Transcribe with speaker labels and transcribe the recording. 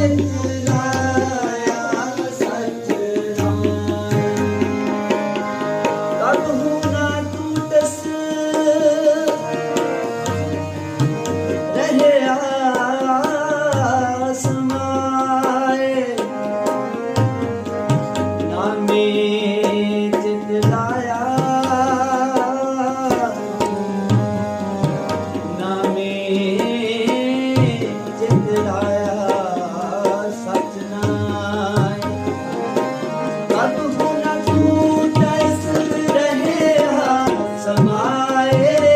Speaker 1: ਤੂੰ ਨਾ ਤੂੰ ਤਸ ਸਭ ਹੋਣਾ ਤੂੰ ਤੈਸ ਰਹਿਆ ਸਮਾਏ